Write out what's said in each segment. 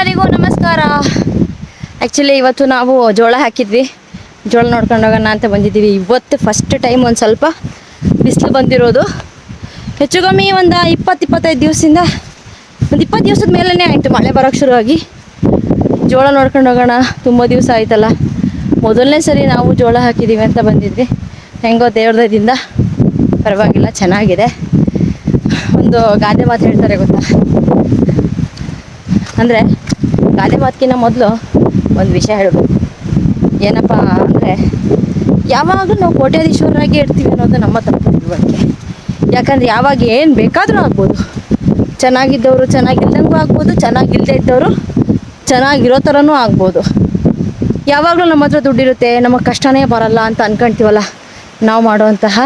ಎಲ್ಲರಿಗೂ ನಮಸ್ಕಾರ. ಆ್ಯಕ್ಚುಲಿ ಇವತ್ತು ನಾವು ಜೋಳ ಹಾಕಿದ್ವಿ. ಜೋಳ ನೋಡ್ಕೊಂಡು ಹೋಗೋಣ ಅಂತ ಬಂದಿದ್ದೀವಿ. ಇವತ್ತು ಫಸ್ಟ್ ಟೈಮ್ ಒಂದು ಸ್ವಲ್ಪ ಬಿಸಿಲು ಬಂದಿರೋದು. ಹೆಚ್ಚು ಕಮ್ಮಿ ಒಂದು ಇಪ್ಪತ್ತು, ಇಪ್ಪತ್ತೈದು ದಿವಸದಿಂದ ಒಂದು ಇಪ್ಪತ್ತು ದಿವಸದ ಮೇಲೇ ಆಯಿತು ಮಳೆ ಬರೋಕ್ಕೆ ಶುರುವಾಗಿ. ಜೋಳ ನೋಡ್ಕೊಂಡು ಹೋಗೋಣ. ತುಂಬ ದಿವಸ ಆಯ್ತಲ್ಲ. ಮೊದಲನೇ ಸರಿ ನಾವು ಜೋಳ ಹಾಕಿದ್ದೀವಿ ಅಂತ ಬಂದಿದ್ವಿ. ಹೆಂಗೋ ದೇವ್ರದಿಂದ ಪರವಾಗಿಲ್ಲ, ಚೆನ್ನಾಗಿದೆ. ಒಂದು ಗಾದೆ ಮಾತು ಹೇಳ್ತಾರೆ ಗೊತ್ತಾ? ಅಂದರೆ ಗಾದೆ ಮಾತಿಗಿನ್ನ ಮೊದಲು ಒಂದು ವಿಷಯ ಹೇಳಬೇಕು. ಏನಪ್ಪ ಅಂದರೆ ಯಾವಾಗಲೂ ನಾವು ಕೋಟ್ಯಾಧೀಶ್ವರರಾಗಿ ಇರ್ತೀವಿ ಅನ್ನೋದು ನಮ್ಮ ತಪ್ಪು ತಿಳುವಳಿಕೆ. ಯಾಕಂದ್ರೆ ಯಾವಾಗ ಏನು ಬೇಕಾದರೂ ಆಗ್ಬೋದು. ಚೆನ್ನಾಗಿದ್ದವರು ಚೆನ್ನಾಗಿಲ್ದಂಗೂ ಆಗ್ಬೋದು ಚೆನ್ನಾಗಿಲ್ಲದೆ ಇದ್ದವರು ಚೆನ್ನಾಗಿರೋ ಥರನೂ ಆಗ್ಬೋದು. ಯಾವಾಗಲೂ ನಮ್ಮ ಹತ್ರ ದುಡ್ಡಿರುತ್ತೆ ನಮಗೆ ಕಷ್ಟನೇ ಬರಲ್ಲ ಅಂತ ಅನ್ಕೊಂತೀವಲ್ಲ, ನಾವು ಮಾಡುವಂತಹ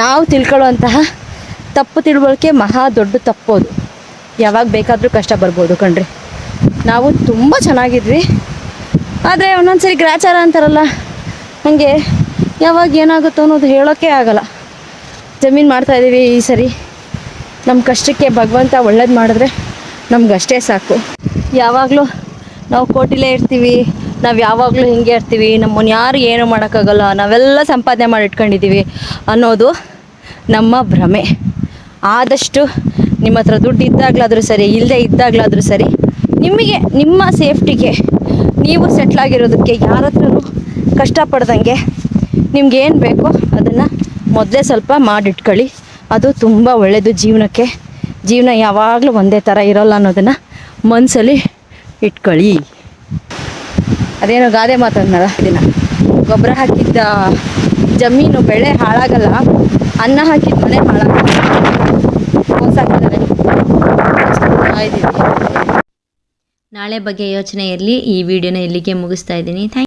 ನಾವು ತಿಳ್ಕೊಳ್ಳುವಂತಹ ತಪ್ಪು ತಿಳುವಳಿಕೆ ಮಹಾ ದೊಡ್ಡ ತಪ್ಪೋದು ಯಾವಾಗ ಬೇಕಾದರೂ ಕಷ್ಟ ಬರ್ಬೋದು ಕಣ್ರಿ. ನಾವು ತುಂಬ ಚೆನ್ನಾಗಿದ್ವಿ. ಆದರೆ ಒಂದೊಂದ್ಸರಿ ಗ್ರಾಚಾರ ಅಂತಾರಲ್ಲ ಹಾಗೆ ಯಾವಾಗ ಏನಾಗುತ್ತೋ ಅನ್ನೋದು ಹೇಳೋಕ್ಕೆ ಆಗಲ್ಲ. ಜಮೀನು ಮಾಡ್ತಾಯಿದ್ದೀವಿ ಈ ಸರಿ. ನಮ್ಮ ಕಷ್ಟಕ್ಕೆ ಭಗವಂತ ಒಳ್ಳೇದು ಮಾಡಿದ್ರೆ ನಮಗಷ್ಟೇ ಸಾಕು. ಯಾವಾಗಲೂ ನಾವು ಕೋಟಿಲೇ ಇರ್ತೀವಿ, ನಾವು ಯಾವಾಗಲೂ ಹಿಂಗೆ ಇರ್ತೀವಿ ನಮ್ಮನ್ನು ಯಾರು ಏನು ಮಾಡೋಕ್ಕಾಗಲ್ಲ, ನಾವೆಲ್ಲ ಸಂಪಾದನೆ ಮಾಡಿ ಇಟ್ಕೊಂಡಿದ್ದೀವಿ ಅನ್ನೋದು ನಮ್ಮ ಭ್ರಮೆ. ಆದಷ್ಟು ನಿಮ್ಮ ಹತ್ರ ದುಡ್ಡು ಇದ್ದಾಗಲಾದರೂ ಸರಿ ಇಲ್ಲದೆ ಇದ್ದಾಗಲಾದರೂ ಸರಿ ನಿಮಗೆ ನಿಮ್ಮ ಸೇಫ್ಟಿಗೆ ನೀವು ಸೆಟ್ಲಾಗಿರೋದಕ್ಕೆ ಯಾರ ಹತ್ರನೂ ಕಷ್ಟಪಡ್ದಂಗೆ ನಿಮ್ಗೆ ಏನು ಬೇಕೋ ಅದನ್ನು ಮೊದಲೇ ಸ್ವಲ್ಪ ಮಾಡಿಟ್ಕೊಳ್ಳಿ. ಅದು ತುಂಬ ಒಳ್ಳೆಯದು ಜೀವನಕ್ಕೆ. ಜೀವನ ಯಾವಾಗಲೂ ಒಂದೇ ಥರ ಇರೋಲ್ಲ ಅನ್ನೋದನ್ನು ಮನಸ್ಸಲ್ಲಿ ಇಟ್ಕೊಳ್ಳಿ. ಅದೇನೋ ಗಾದೆ ಮಾತಾಡ್ನಲ್ಲ ದಿನ. ಗೊಬ್ಬರ ಹಾಕಿದ್ದ ಜಮೀನು ಬೆಳೆ ಹಾಳಾಗಲ್ಲ. ಅನ್ನ ಹಾಕಿದ ಮನೆ ಹಾಳಾಗಲ್ಲ. ನಾಳೆ ಬಗ್ಗೆ ಯೋಚನೆಯಲ್ಲಿ ಈ ವಿಡಿಯೋನ ಇಲ್ಲಿಗೆ ಮುಗಿಸ್ತಾ ಇದ್ದೀನಿ. ಥ್ಯಾಂಕ್